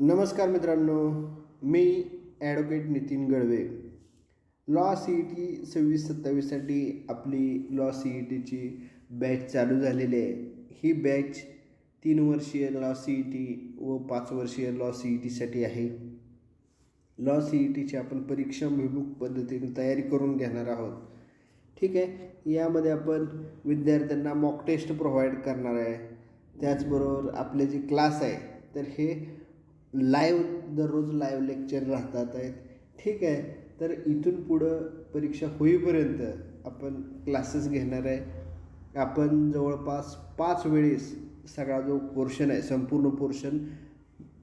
नमस्कार मित्रांनो मी advocate Nitin Galve law C E T सव्वीस सत्तावीससाठी आपली लॉ सी ई टीची बॅच चालू झालेली आहे. ही बॅच तीन वर्षीय लॉ सी ई टी व पाच वर्षीय लॉ सी ई टीसाठी आहे. लॉ सी ई टीची आपण परीक्षा विमुख पद्धतीने तयारी करून घेणार आहोत. ठीक आहे? यामध्ये आपण विद्यार्थ्यांना मॉक टेस्ट प्रोव्हाइड करणार आहे. त्याचबरोबर आपले जे क्लास आहे तर हे लाईव्ह दररोज लाईव्ह लेक्चर राहतात आहेत. ठीक आहे. तर इथून पुढं परीक्षा होईपर्यंत आपण क्लासेस घेणार आहे. आपण जवळपास पाच वेळेस सगळा जो पोर्शन आहे संपूर्ण पोर्शन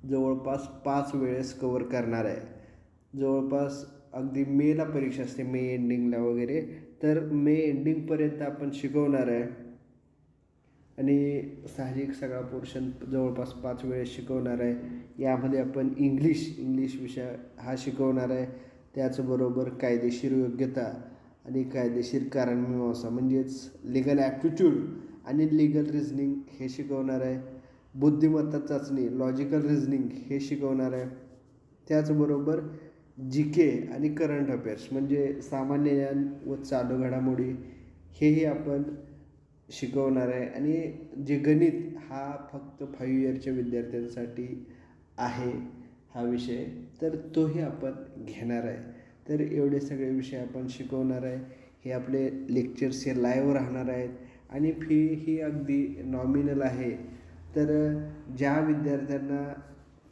जवळपास पाच वेळेस कवर करणार आहे. जवळपास अगदी मेला परीक्षा असते मे एंडिंगला वगैरे. तर मे एंडिंगपर्यंत आपण शिकवणार आहे. आणि साहजिक सगळा पोर्शन जवळपास पाच वेळेस शिकवणार आहे. यामध्ये आपण इंग्लिश इंग्लिश विषय हा शिकवणार आहे. त्याचबरोबर कायदेशीर योग्यता आणि कायदेशीर कारणमीमांसा म्हणजेच लिगल ॲप्टिट्यूड आणि लिगल रिझनिंग हे शिकवणार आहे. बुद्धिमत्ता चाचणी लॉजिकल रिझनिंग हे शिकवणार आहे. त्याचबरोबर जी के आणि करंट अफेअर्स म्हणजे सामान्य ज्ञान व चालू घडामोडी हेही आपण शिकवणार आहे आणि जे गणित हा फक्त फाईव्ह इयरच्या विद्यार्थ्यांसाठी आहे हा विषय तर तोही आपण घेणार आहे. तर एवढे सगळे विषय आपण शिकवणार आहे. हे आपले लेक्चर्स हे लाईव्ह राहणार आहेत आणि फी ही अगदी नॉमिनल आहे. तर ज्या विद्यार्थ्यांना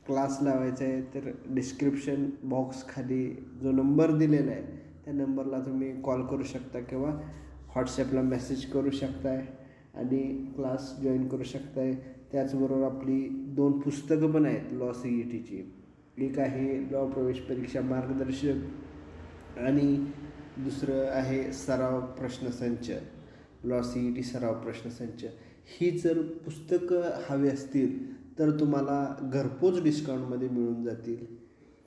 क्लास लावायचा आहे तर डिस्क्रिप्शन बॉक्सखाली जो नंबर दिलेला आहे त्या नंबरला तुम्ही कॉल करू शकता किंवा व्हॉट्सॲपला मेसेज करू शकताय आणि क्लास जॉईन करू शकताय. त्याचबरोबर आपली दोन पुस्तकं पण आहेत लॉ सी ई टीची. एक आहे लॉ प्रवेश परीक्षा मार्गदर्शक आणि दुसरं आहे सराव प्रश्नसंच लॉ सी ई टी सराव प्रश्नसंच ही जर पुस्तकं हवी असतील तर तुम्हाला घरपोच डिस्काउंटमध्ये मिळून जातील.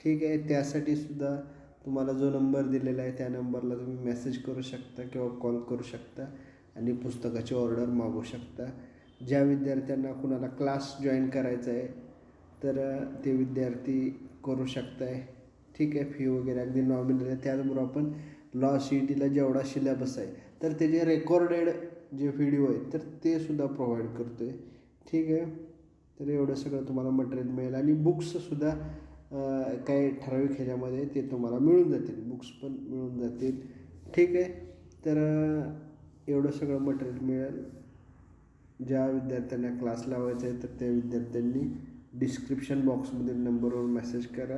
ठीक आहे? त्यासाठी सुद्धा तुम्हाला जो नंबर दिलेला आहे त्या नंबरला तुम्ही मेसेज करू शकता किंवा कॉल करू शकता आणि पुस्तकाची ऑर्डर मागू शकता. ज्या विद्यार्थ्यांना कुणाला क्लास जॉईन करायचा आहे तर ते विद्यार्थी करू शकताय. ठीक आहे फी वगैरे अगदी नॉमिनल आहे. त्याचबरोबर आपण लॉ सी ई टीला जेवढा सिलेबस आहे तर त्याचे रेकॉर्डेड जे व्हिडिओ आहेत तर ते सुद्धा प्रोव्हाइड करतो आहे ठीक आहे तर एवढं सगळं तुम्हाला मटेरियल मिळेल. आणि बुक्ससुद्धा काही ठराविक ह्याच्यामध्ये ते तुम्हाला मिळून जातील. बुक्स पण मिळून जातील. ठीक आहे. तर एवढं सगळं मटेरियल मिळेल. ज्या विद्यार्थ्यांना क्लास लावायचा आहे तर त्या विद्यार्थ्यांनी डिस्क्रिप्शन बॉक्समध्ये नंबरवर मेसेज करा.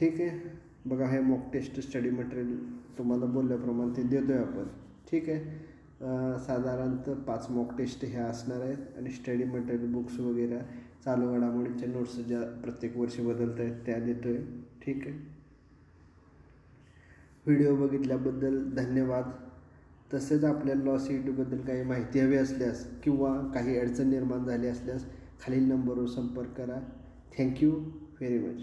ठीक आहे. बघा हे मॉक टेस्ट स्टडी मटेरियल तुम्हाला बोलल्याप्रमाणे ते देतो आहे आपण. ठीक आहे. साधारणतः पाच मॉक टेस्ट ह्या असणार आहेत आणि स्टडी मटेरियल बुक्स वगैरे चालू घडामोडींच्या नोट्स ज्या प्रत्येक वर्षी बदलत आहेत त्या देतो आहे ठीक आहे? व्हिडिओ बघितल्याबद्दल धन्यवाद. तसेच आपल्याला लॉ सी काही माहिती हवी असल्यास किंवा काही अडचण निर्माण झाली असल्यास खालील नंबरवर संपर्क करा. Thank you very much